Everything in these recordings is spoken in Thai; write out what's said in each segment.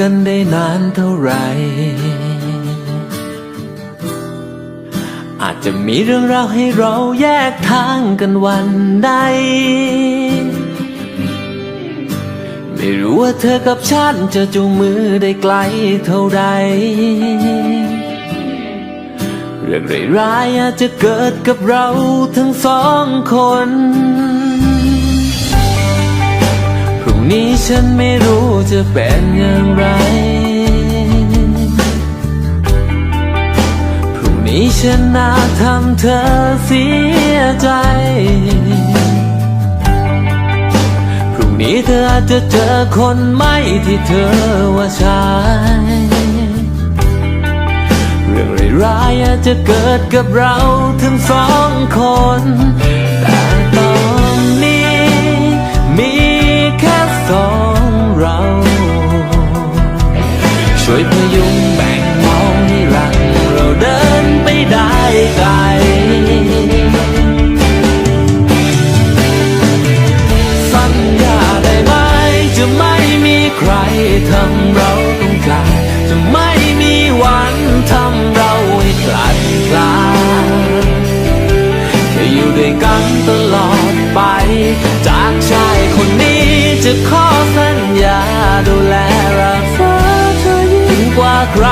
กันได้นานเท่าไหร่ อาจจะมีเรื่องราวให้เราแยกทางกันวันใด ไม่รู้ว่าเธอกับฉันจะจูงมือได้ไกลเท่าใด เรื่องร้ายๆอาจจะเกิดกับเราทั้งสองคน นี้ฉันไม่รู้จะเป็นอย่างไร พรุ่งนี้ฉันน่าทำเธอเสียใจ พรุ่งนี้เธออาจจะเจอคนไม่ที่เธอว่าใช่เรื่องร้ายๆอาจจะเกิดกับเราทั้งสองคน ได้ไกลสัญญาได้ไหมจะไม่มีใครทำเราต้องจากจะไม่มีวันทำเราให้คลาดคลาแค่อยู่ด้วยกันตลอดไป จากชายคนนี้จะขอสัญญาดูแลรักษาเธอยิ่งกว่าใคร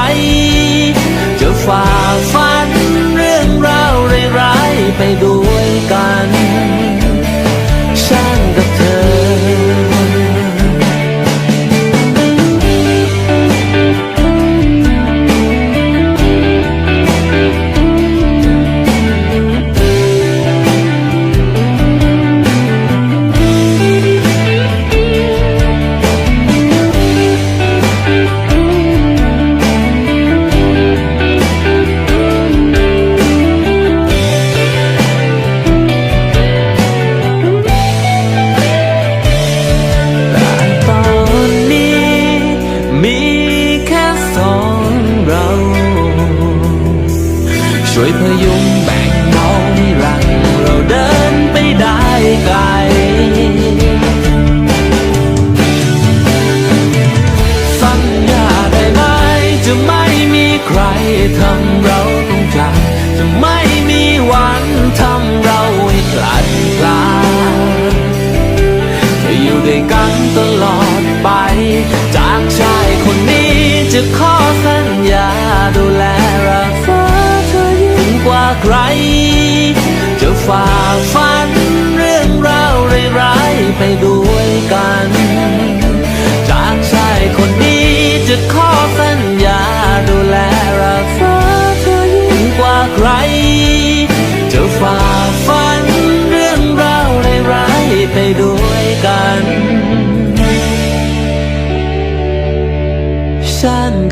ไปด้วยกัน ช่วยพยุงแบ่งมองให้รักเราเดินไปได้ไกลสัญญาได้ไหมจะไม่มีใครทำเราต้องจากจะไม่มีวันทำเราให้คลาดคลาจะอยู่ด้วยกันตลอดไป จากชายคนนี้จะขอ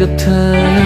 กับเธอ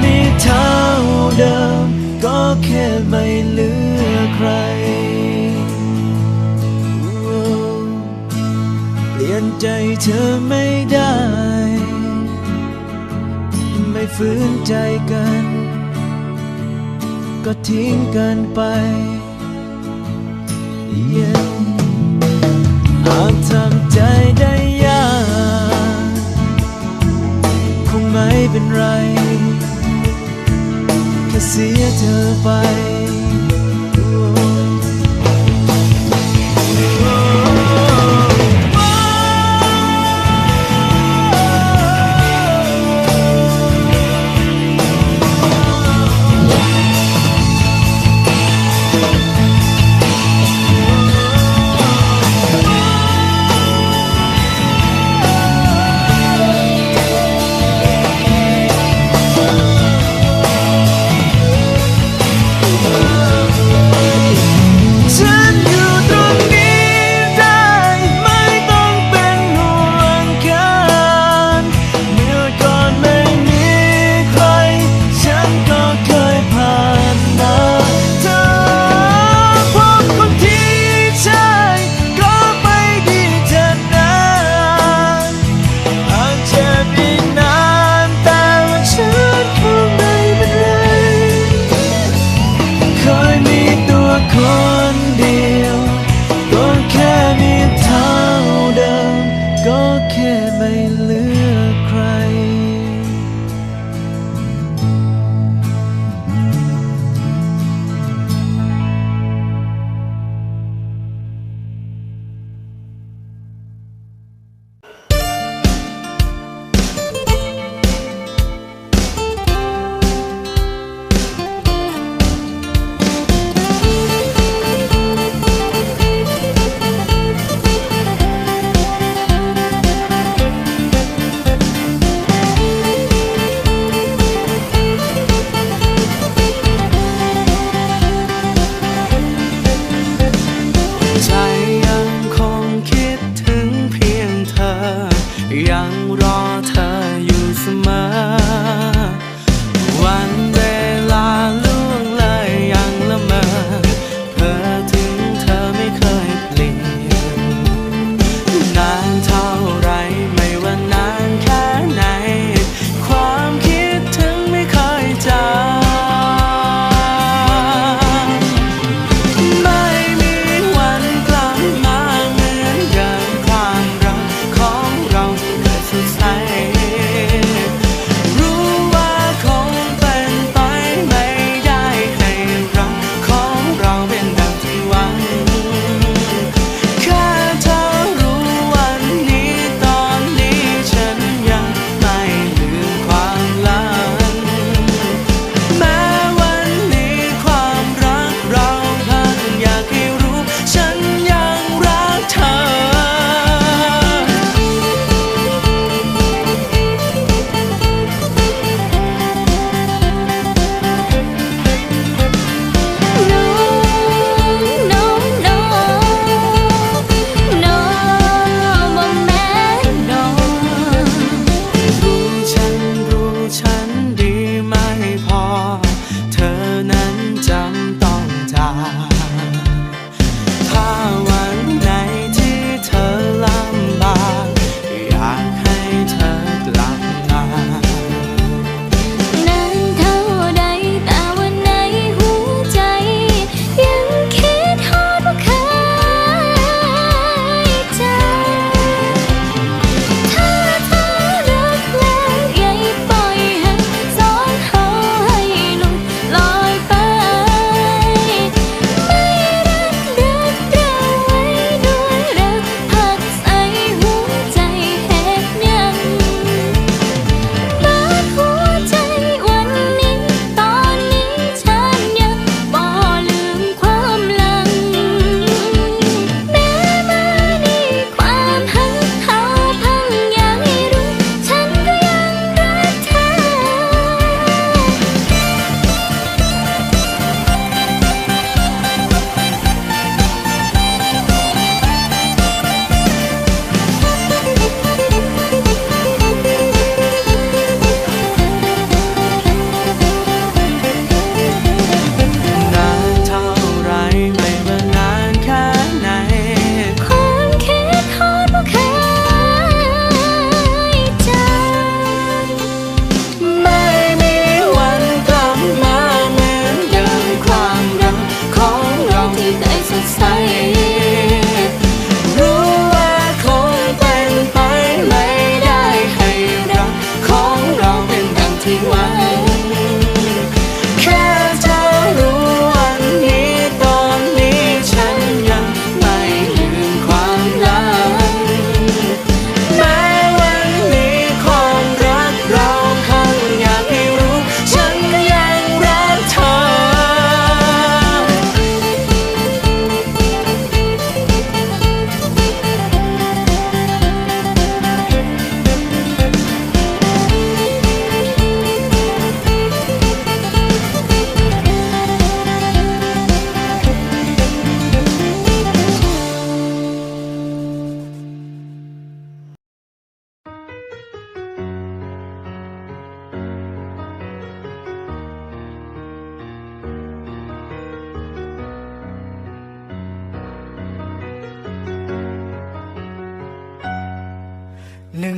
แค่เท่าเดิม ก็แค่ไม่เหลือใคร เปลี่ยนใจเธอไม่ได้ ไม่ฝืนใจกัน ก็ทิ้งกันไป yeah. หากทำใจได้ยาก คงไม่เป็นไร เสียเธอไป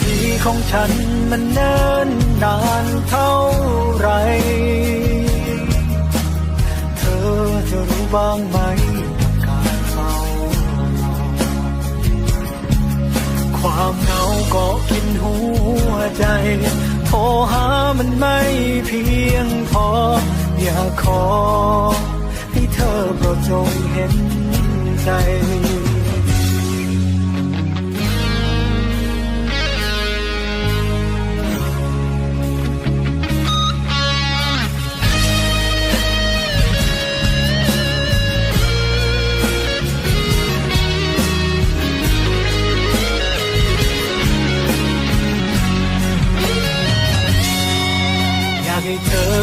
ทีของฉันมันเนิ่นนานเท่าไร เธอจะรู้บ้างไหมการเฝ้าความเหงาก็กินหัวใจ โทรหามันไม่เพียงพอ อยากขอให้เธอโปรดจงเห็นใจ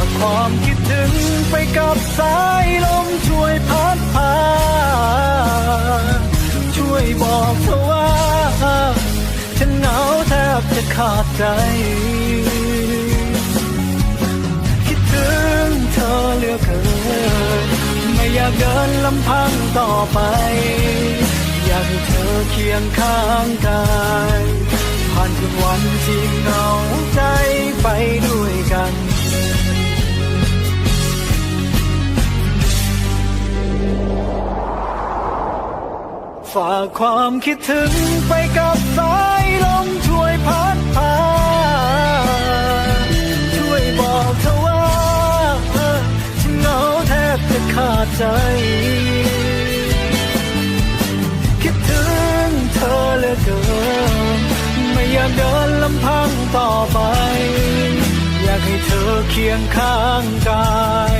ากความคิดถึงไปกับสายลมช่วยพัดพา ช่วยบอกเธอว่า ฉันหงาวแทบจะขาดใจ คิดถึงเธอเหลือเกินไม่อยากเดินลำพังต่อไป อยากให้เธอเคียงข้างกายผ่านคืนวันที่เหงาใจไปด้วยกันากความคิดถึงไปกับสายลมช่วยพัดพา ช่วยบอกเธอว่าฉันเหงาแทบจะขาดใจ คิดถึงเธอเหลือเกิน ไม่อยากเดินลำพังต่อไป อยากให้เธอเคียงข้างกาย